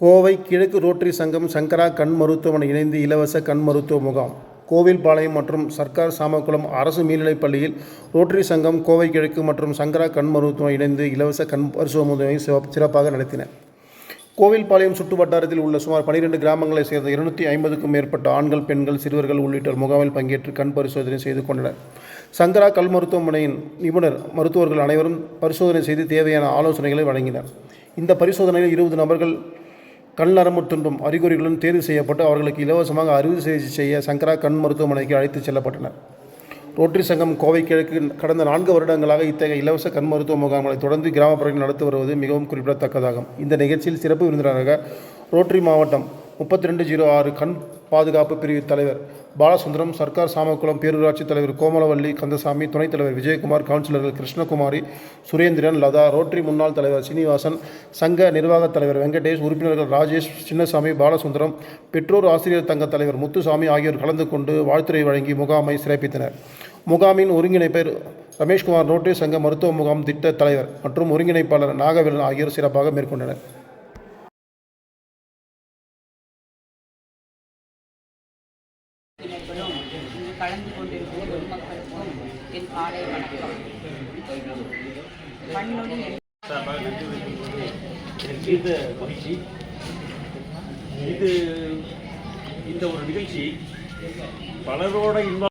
கோவை கிழக்கு ரோட்டரி சங்கம் சங்கரா கண் மருத்துவமனை இணைந்து இலவச கண் மருத்துவ முகாம். கோவில்பாளையம் மற்றும் சர்க்கார் சாமக்குளம் அரசு மேல்நிலைப் பள்ளியில் ரோட்டரி சங்கம் கோவை கிழக்கு மற்றும் சங்கரா கண் மருத்துவம் இணைந்து இலவச கண் மருத்துவ முகாமை சிறப்பாக நடத்தின. கோவில்பாளையம் சுற்று வட்டாரத்தில் உள்ள சுமார் 12 கிராமங்களைச் சேர்ந்த இருநூற்றி ஐம்பதுக்கும் மேற்பட்ட ஆண்கள் பெண்கள் சிறுவர்கள் உள்ளிட்டோர் முகாமில் பங்கேற்று கண் பரிசோதனை செய்து கொண்டனர். சங்கரா கல் மருத்துவமனையின் நிபுணர் மருத்துவர்கள் அனைவரும் பரிசோதனை செய்து தேவையான ஆலோசனைகளை வழங்கினர். இந்த பரிசோதனையில் இருபது நபர்கள் கண் நரம்பு துன்பம் அறிகுறிகளுடன் தேர்வு செய்யப்பட்டு அவர்களுக்கு இலவசமாக அறுவை சிகிச்சை செய்ய சங்கரா கண் மருத்துவமனைக்கு அழைத்துச் செல்லப்பட்டனர். ரோட்டரி சங்கம் கோவை கிழக்கு கடந்த நான்கு வருடங்களாக இத்தகைய இலவச கண் மருத்துவ முகாம்களை தொடர்ந்து கிராமப்புறங்களில் நடத்தி வருவது மிகவும் குறிப்பிடத்தக்கதாகும். இந்த நிகழ்ச்சியில் சிறப்பு விருந்தினராக ரோட்டரி மாவட்டம் முப்பத்தி ரெண்டு ஜீரோ ஆறு கண் பாதுகாப்பு பிரிவு தலைவர். பாலசுந்தரம் சர்க்கார் சாமக்குளம் பேரூராட்சி தலைவர் கோமலவள்ளி கந்தசாமி துணைத் தலைவர் விஜயகுமார் கவுன்சிலர்கள் கிருஷ்ணகுமாரி சுரேந்திரன் லதா ரோட்டரி முன்னாள் தலைவர் சீனிவாசன் சங்க நிர்வாகத் தலைவர் வெங்கடேஷ் உறுப்பினர்கள் ராஜேஷ் சின்னசாமி பாலசுந்தரம் பெற்றோர் ஆசிரியர் தங்க தலைவர் முத்துசாமி ஆகியோர் கலந்து கொண்டு வாழ்த்துரை வழங்கி முகாமை சிறப்பித்தனர். முகாமின் ஒருங்கிணைப்பர் ரமேஷ்குமார் ரோட்டரி சங்க மருத்துவ முகாம் திட்ட தலைவர் மற்றும் ஒருங்கிணைப்பாளர் நாகவேலன் ஆகியோர் சிறப்பாக மேற்கொண்டனர். இணைப்பிலும் இங்கு கலந்து கொண்டிருக்கும் பொதுமக்களுக்கும் என் காலை வணக்கம். கண்ணொளி இது மகிழ்ச்சி. இது இந்த ஒரு நிகழ்ச்சி பலரோட இன்வால்வ்